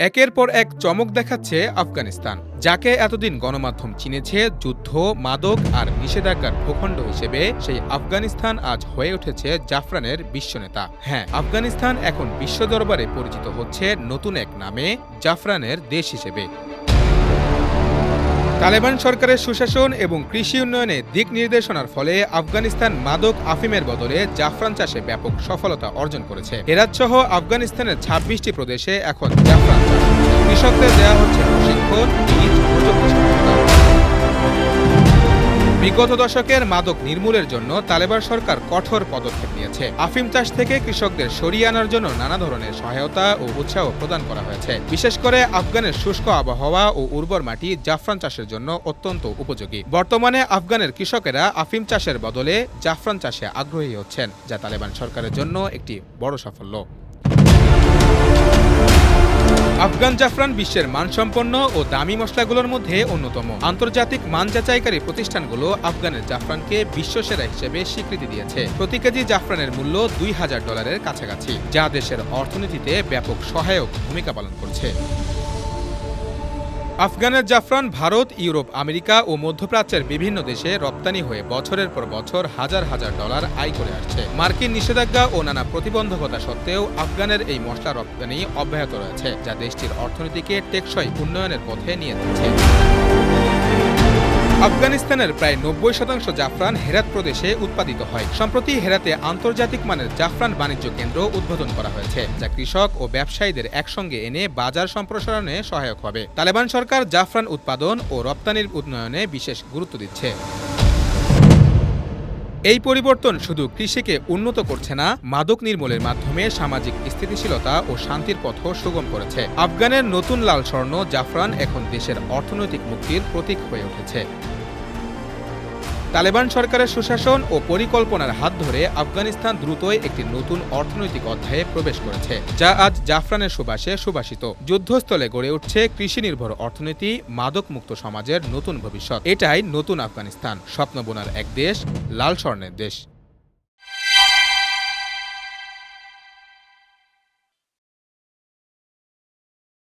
একের পর এক চমক দেখাচ্ছে আফগানিস্তান, যাকে এতদিন গণমাধ্যম চিনেছে যুদ্ধ, মাদক আর নিষেধাজ্ঞার ভূখণ্ড হিসেবে। সেই আফগানিস্তান আজ হয়ে উঠেছে জাফরানের বিশ্বনেতা। হ্যাঁ আফগানিস্তান এখন বিশ্ব দরবারে পরিচিত হচ্ছে নতুন এক নামে জাফরানের দেশ হিসেবে। তালেবান সরকারের সুশাসন এবং কৃষি উন্নয়নে দিক নির্দেশনার ফলে আফগানিস্তান মাদক আফিমের বদলে জাফরান চাষে ব্যাপক সফলতা অর্জন করেছে। হেরাত সহ আফগানিস্তানের ছাব্বিশটি প্রদেশে এখন জাফরান কৃষকদের দেওয়া হচ্ছে প্রশিক্ষণ বিগত দশকের মাদক নির্মূলের জন্য তালেবান সরকার কঠোর পদক্ষেপ নিয়েছে। আফিম চাষ থেকে কৃষকদের সরিয়ে আনার জন্য নানা ধরনের সহায়তা ও উৎসাহ প্রদান করা হয়েছে। বিশেষ করে আফগানের শুষ্ক আবহাওয়া ও উর্বর মাটি জাফরান চাষের জন্য অত্যন্ত উপযোগী। বর্তমানে আফগানের কৃষকেরা আফিম চাষের বদলে জাফরান চাষে আগ্রহী হচ্ছেন, যা তালেবান সরকারের জন্য একটি বড় সাফল্য। আফগান জাফরান বিশ্বের মানসম্পন্ন ও দামি মশলাগুলোর মধ্যে অন্যতম। আন্তর্জাতিক মান যাচাইকারী প্রতিষ্ঠানগুলো আফগানের জাফরানকে বিশ্বসেরা হিসেবে স্বীকৃতি দিয়েছে। প্রতি কেজি জাফরানের মূল্য দুই হাজার ডলারের কাছাকাছি, যা দেশের অর্থনীতিতে ব্যাপক সহায়ক ভূমিকা পালন করছে। আফগানের জাফরান, ভারত, ইউরোপ, আমেরিকা ও মধ্যপ্রাচ্যের বিভিন্ন দেশে রপ্তানি হয়ে বছরের পর বছর হাজার হাজার ডলার আয় করে আসছে। মার্কিন নিষেধাজ্ঞা ও নানা প্রতিবন্ধকতা সত্ত্বেও আফগানের এই মশলা রপ্তানি অব্যাহত রয়েছে, যা দেশটির অর্থনীতিকে টেকসই উন্নয়নের পথে নিয়ে যাচ্ছে। আফগানিস্তানের প্রায় নব্বই শতাংশ জাফরান হেরাত প্রদেশে উৎপাদিত হয়। সম্প্রতি হেরাতে আন্তর্জাতিক মানের জাফরান বাণিজ্য কেন্দ্র উদ্বোধন করা হয়েছে, যা কৃষক ও ব্যবসায়ীদের একসঙ্গে এনে বাজার সম্প্রসারণে সহায়ক হবে। তালেবান সরকার জাফরান উৎপাদন ও রপ্তানির উন্নয়নে বিশেষ গুরুত্ব দিচ্ছে। এই পরিবর্তন শুধু কৃষিকে উন্নত করছে না, মাদক নির্মূলের মাধ্যমে সামাজিক স্থিতিশীলতা ও শান্তির পথও সুগম করেছে। আফগানের নতুন লাল স্বর্ণ জাফরান এখন দেশের অর্থনৈতিক মুক্তির প্রতীক হয়ে উঠেছে। তালেবান সরকারের সুশাসন ও পরিকল্পনার হাত ধরে আফগানিস্তান দ্রুতই একটি নতুন অর্থনৈতিক অধ্যায়ে প্রবেশ করেছে, যা আজ জাফরানের সুবাসে সুবাসিত। যুদ্ধস্থলে গড়ে উঠছে কৃষি নির্ভর অর্থনীতি মাদক মুক্ত সমাজের নতুন ভবিষ্যৎ। এটাই নতুন আফগানিস্তান স্বপ্ন বোনার এক দেশ, লাল স্বর্ণের দেশ।